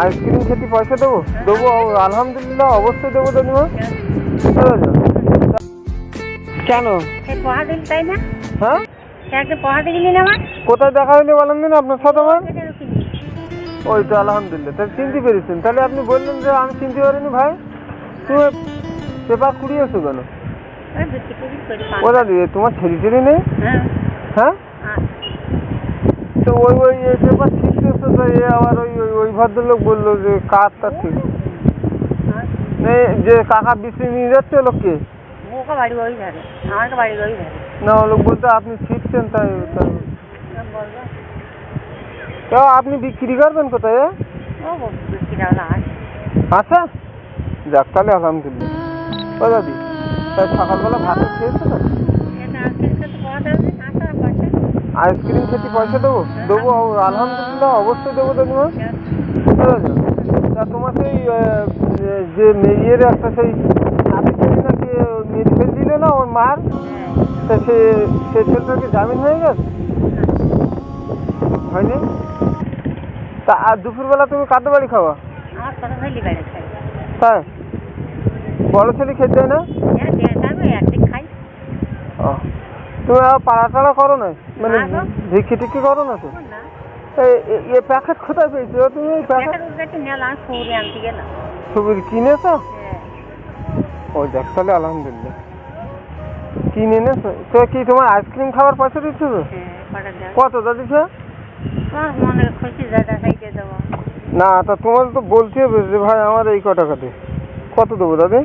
Ice cream খেতে পয়সা দেবো? দেবো আলহামদুলিল্লাহ অবশ্যই দেবো দাদিমা? কেন? হ্যাঁ? কোথায় দেখা হয়নি বলেন দিন আপনার সাথে আমার? ওই তো আলহামদুলিল্লাহ তাহলে চিনতে পেরেছেন। তাহলে আপনি বললেন যে আমি চিনতে পারিনি ভাই। তুমি পেপার কুড়িয়েছো কেন? ওই দুটি কুড়ি করে ও দাদি তোমার ছেলে টেলে নেই? হ্যাঁ। হ্যাঁ? তো ওই ওই পেপার আবার ওই ওই ভদ্রলোক বলল যে কারটা ঠিক যে কাকা নিয়ে যাচ্ছে লোককে? না লোক বলতে আপনি ছিটছেন তাই তো আপনি বিক্রি করবেন কোথায় আচ্ছা যাক তাহলে আলহামদুলিল্লাহ। ও দাদি তাই সকালবেলা ভাত খেয়েছো তো? আইসক্রিম খেতে পয়সা দেবো? দেবো আলহামদুলিল্লাহ। অবশ্যই দেবো তা তোমার সেই যে মেয়ের একটা সেই নাকি মেয়ে ছেলে দিল না ওর মার তা সে সে ছেলেটার জামিন হয়ে গেছে হয়নি? তা আর দুপুরবেলা তুমি কাঁদতে বাড়ি খাওয়া আমার ছেলে বেড়ে খাই। তাই? বড় ছেলে খেতে না? হ্যাঁ তুমি আর পাড়া টাড়া করো না? মানে। ভিক্ষি টিক্ষি করো না তো? এ- প্যাকেট কোথায় পেয়েছ? তুমি এই প্যাকেট ছবি কিনেছো? হ্যাঁ। ও দেখ তাহলে আলহামদুলিল্লাহ। কিনে এনেছো? তো কি তোমার আইসক্রিম খাওয়ার পয়সা দিচ্ছ তো কত খাইতে দেবো। না তা তোমার তো বলতে হবে যে ভাই আমার এই কটা কাটে কত দেবো দাদি?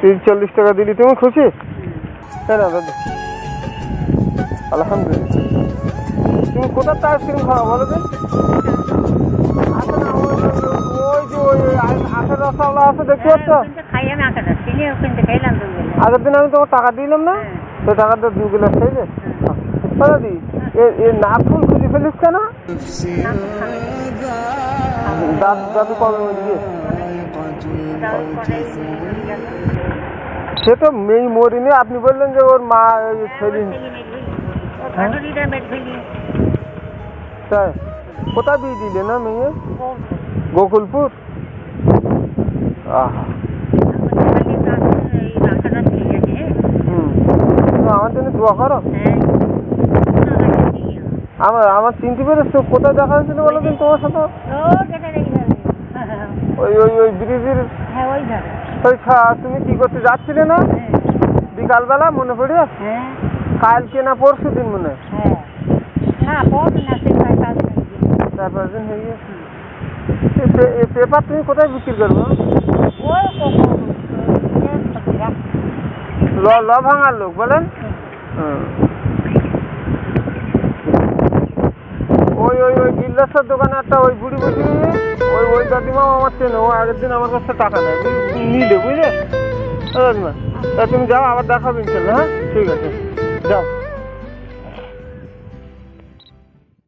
তিরিশ চল্লিশ টাকা দিলি তুমি খুশি? হ্যাঁ দাদি। আলহামদুলিল্লাহ। তুমি কোথার তো আইসক্রিম খাওয়া বলো তো? ওই যে ওই আ- আখের রসগোল্লা আছে দেখতে পাচ্ছ? তুমি আগের দিন আমি তোমার টাকা দিলাম না? তো টাকাটা দু গিলাস খাইলে দাদি এ এ নাকফুল খুঁজে ফেলিস কেন? দাঁত দাদু কবে মরিয়ে সে তো মেয়ে মরিনি আপনি বললেন যে ওর মা এই ছেলে তাই কোথায় বিয়ে দিলে না মেয়ে? গোকুলপুর? আহা। আমার জন্য দোয়া করো। আমার আমার চিনতে পেরেছ? কোথায় দেখা হয়েছিল বলো দিন তোমার সাথে? ওই ওই ওই ব্রিজের। হ্যাঁ ওই তুমি কি করতে যাচ্ছিলে না? বিকালবেলা মনে পড়ে? হ্যাঁ। কালকে না পরশু দিন মনে হয়। হ্যাঁ। চার পাঁচ দিন হয়ে গেছে। পেপার তুমি কোথায় বিক্রি করব? ল ল ভাঙার লোক বলেন। ওই ওই ওই বিল্লাসের দোকানে একটা ওই বুড়ি বসে ওই ওই দাদিমাও আমার চেনে ও আগের দিন আমার কাছে টাকা নেয়। বুঝ- নিলে বুঝলে? দাদিমা তা তুমি যাও আবার দেখাবে ইনশাল্লাহ হ্যাঁ? ঠিক আছে। যাও